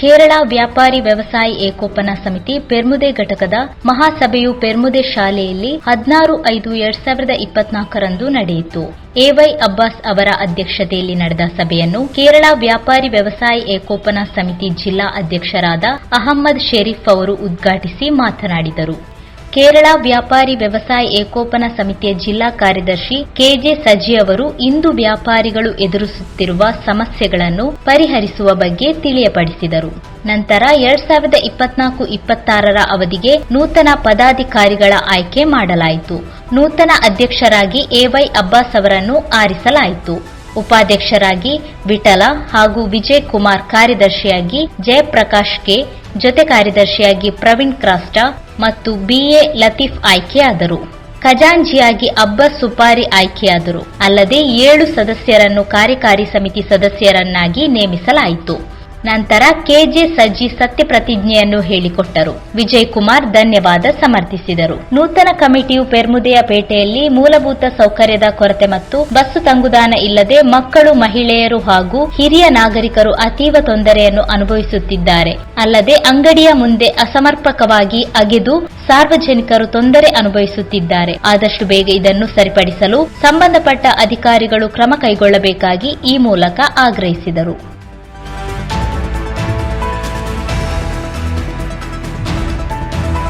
ಕೇರಳ ವ್ಯಾಪಾರಿ ವ್ಯವಸಾಯಿ ಏಕೋಪನ ಸಮಿತಿ ಪೆರ್ಮುದೆ ಘಟಕದ ಮಹಾಸಭೆಯು ಪೆರ್ಮುದೆ ಶಾಲೆಯಲ್ಲಿ ಹದಿನಾರು ಐದು ಎರಡ್ ಸಾವಿರದ ಇಪ್ಪತ್ನಾಲ್ಕರಂದು ನಡೆಯಿತು. ಎವೈ ಅಬ್ಬಾಸ್ ಅವರ ಅಧ್ಯಕ್ಷತೆಯಲ್ಲಿ ನಡೆದ ಸಭೆಯನ್ನು ಕೇರಳ ವ್ಯಾಪಾರಿ ವ್ಯವಸಾಯಿ ಏಕೋಪನ ಸಮಿತಿ ಜಿಲ್ಲಾ ಅಧ್ಯಕ್ಷರಾದ ಅಹಮ್ಮದ್ ಶೆರೀಫ್ ಅವರು ಉದ್ಘಾಟಿಸಿ ಮಾತನಾಡಿದರು. ಕೇರಳ ವ್ಯಾಪಾರಿ ವ್ಯವಸಾಯ ಏಕೋಪನ ಸಮಿತಿಯ ಜಿಲ್ಲಾ ಕಾರ್ಯದರ್ಶಿ ಕೆಜೆ ಸಜಿ ಅವರು ಇಂದು ವ್ಯಾಪಾರಿಗಳು ಎದುರಿಸುತ್ತಿರುವ ಸಮಸ್ಯೆಗಳನ್ನು ಪರಿಹರಿಸುವ ಬಗ್ಗೆ ತಿಳಿಯಪಡಿಸಿದರು. ನಂತರ ಎರಡ್ ಸಾವಿರದ ಇಪ್ಪತ್ನಾಲ್ಕು ಇಪ್ಪತ್ತಾರರ ಅವಧಿಗೆ ನೂತನ ಪದಾಧಿಕಾರಿಗಳ ಆಯ್ಕೆ ಮಾಡಲಾಯಿತು. ನೂತನ ಅಧ್ಯಕ್ಷರಾಗಿ ಎವೈ ಅಬ್ಬಾಸ್ ಅವರನ್ನು ಆರಿಸಲಾಯಿತು. ಉಪಾಧ್ಯಕ್ಷರಾಗಿ ವಿಠಲ ಹಾಗೂ ವಿಜಯ್ ಕುಮಾರ್ ಕಾರ್ಯದರ್ಶಿಯಾಗಿ ಜಯಪ್ರಕಾಶ್ ಕೆ ಜೊತೆ ಕಾರ್ಯದರ್ಶಿಯಾಗಿ ಪ್ರವೀಣ್ ಕ್ರಾಸ್ಟ ಮತ್ತು ಬಿಎ ಲತೀಫ್ ಆಯ್ಕೆಯಾದರು. ಖಜಾಂಜಿಯಾಗಿ ಅಬ್ಬಸ್ ಸುಪಾರಿ ಆಯ್ಕೆಯಾದರು. ಅಲ್ಲದೆ ಏಳು ಸದಸ್ಯರನ್ನು ಕಾರ್ಯಕಾರಿ ಸಮಿತಿ ಸದಸ್ಯರನ್ನಾಗಿ ನೇಮಿಸಲಾಯಿತು. ನಂತರ ಕೆಜೆ ಸಜ್ಜಿ ಸತ್ಯ ಪ್ರತಿಜ್ಞೆಯನ್ನು ಹೇಳಿಕೊಟ್ಟರು. ವಿಜಯ್ ಕುಮಾರ್ ಧನ್ಯವಾದ ಸಮರ್ಥಿಸಿದರು. ನೂತನ ಕಮಿಟಿಯು ಪೆರ್ಮುದೆಯ ಪೇಟೆಯಲ್ಲಿ ಮೂಲಭೂತ ಸೌಕರ್ಯದ ಕೊರತೆ ಮತ್ತು ಬಸ್ಸು ತಂಗುದಾಣ ಇಲ್ಲದೆ ಮಕ್ಕಳು, ಮಹಿಳೆಯರು ಹಾಗೂ ಹಿರಿಯ ನಾಗರಿಕರು ಅತೀವ ತೊಂದರೆಯನ್ನು ಅನುಭವಿಸುತ್ತಿದ್ದಾರೆ. ಅಲ್ಲದೆ ಅಂಗಡಿಯ ಮುಂದೆ ಅಸಮರ್ಪಕವಾಗಿ ಅಗೆದು ಸಾರ್ವಜನಿಕರು ತೊಂದರೆ ಅನುಭವಿಸುತ್ತಿದ್ದಾರೆ. ಆದಷ್ಟು ಬೇಗ ಇದನ್ನು ಸರಿಪಡಿಸಲು ಸಂಬಂಧಪಟ್ಟ ಅಧಿಕಾರಿಗಳು ಕ್ರಮ ಕೈಗೊಳ್ಳಬೇಕಾಗಿ ಈ ಮೂಲಕ ಆಗ್ರಹಿಸಿದರು.